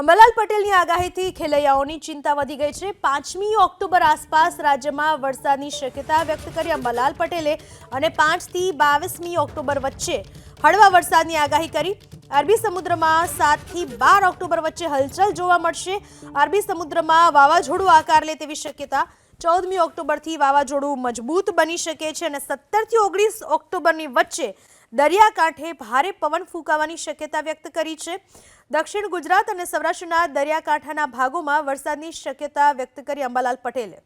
અંબાલાલ પટેલની આગાહીથી ખેલૈયાઓની ચિંતા વધી ગઈ છે. પાંચમી ઓક્ટોબર આસપાસ રાજ્યમાં વરસાદની શક્યતા વ્યક્ત કરી અંબાલાલ પટેલે અને પાંચથી બાવીસમી ઓક્ટોબર વચ્ચે હળવા વરસાદની આગાહી કરી. અરબી સમુદ્રમાં સાતથી બાર ઓક્ટોબર વચ્ચે હલચલ જોવા મળશે. અરબી સમુદ્રમાં વાવાઝોડું આકાર લે તેવી શક્યતા ચૌદમી ઓક્ટોબરથી વાવાઝોડું મજબૂત બની શકે છે અને સત્તરથી ઓગણીસ ઓક્ટોબરની વચ્ચે દરિયાકાંઠે ભારે પવન ફૂંકાવાની શક્યતા વ્યક્ત કરી છે. દક્ષિણ ગુજરાત અને સૌરાષ્ટ્રના દરિયાકાંઠાના ભાગોમાં વરસાદની શક્યતા વ્યક્ત કરી અંબાલાલ પટેલે.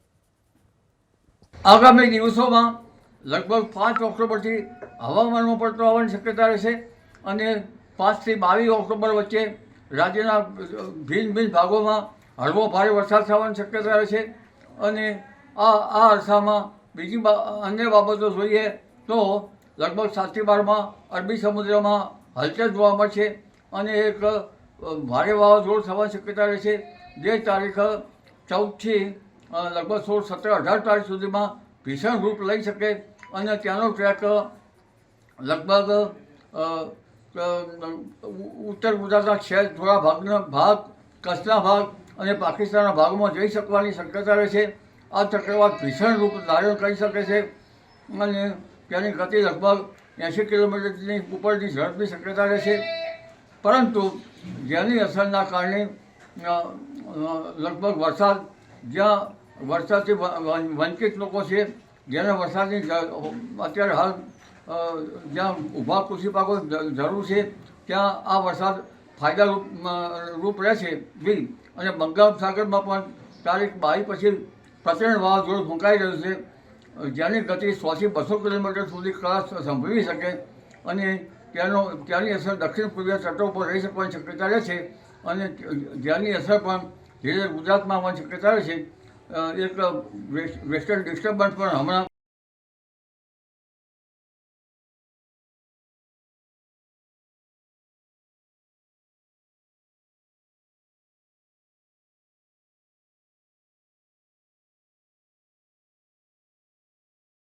આગામી દિવસોમાં લગભગ પાંચ ઓક્ટોબરથી હવામાનમાં પડતો આવવાની શક્યતા રહેશે અને પાંચથી બાવીસ ઓક્ટોબર વચ્ચે રાજ્યના ભિન્ન ભિન્ન ભાગોમાં હળવો ભારે વરસાદ થવાની શક્યતા રહેશે. અને આ આ અરસામાં બીજી અન્ય બાબતો જોઈએ તો લગભગ સાતથી બારમાં અરબી સમુદ્રમાં હલચલ જોવા મળશે અને એક ભારે વાવાઝોડું થવાની શક્યતા રહેશે. જે તારીખ, ચૌદથી લગભગ સોળ, સત્તર, અઢાર તારીખ સુધીમાં ભીષણ રૂપ લઈ શકે અને ત્યાંનો ટ્રેક લગભગ ઉત્તર ગુજરાતના છે થોડા ભાગના ભાગ, કચ્છના ભાગ અને પાકિસ્તાનના ભાગમાં જઈ શકવાની શક્યતા રહે છે. આ ચક્રવાત ભીષણ રૂપ ધારણ કરી શકે છે અને તેની ગતિ લગભગ એંશી કિલોમીટરની ઉપરની ઝડપની શક્યતા રહે છે. પરંતુ જેની અસરના કારણે લગભગ વરસાદ, જ્યાં વરસાદથી વંચિત લોકો છે, જેને વરસાદની અત્યારે હાલ જ્યાં ઊભા કૃષિ પાકો જરૂર છે, ત્યાં આ વરસાદ ફાયદા રૂપ રૂપ રહેશે. બી અને બંગાળ સાગરમાં પણ તારીખ બાવીસ પછી પ્રચંડ વાવાઝોડું ફૂંકાઈ રહ્યું છે. જેની ગતિ સોથી બસો કિલોમીટર સુધી કળા સંભવી શકે અને તેનો ત્યાંની અસર દક્ષિણ પૂર્વીય તટો પર રહી શકવાની શક્યતા રહે છે અને જેની અસર પણ ધીરે ગુજરાતમાં આવવાની શક્યતા રહે છે. એક વેસ્ટર્ન ડિસ્ટર્બન્સ પણ હમણાં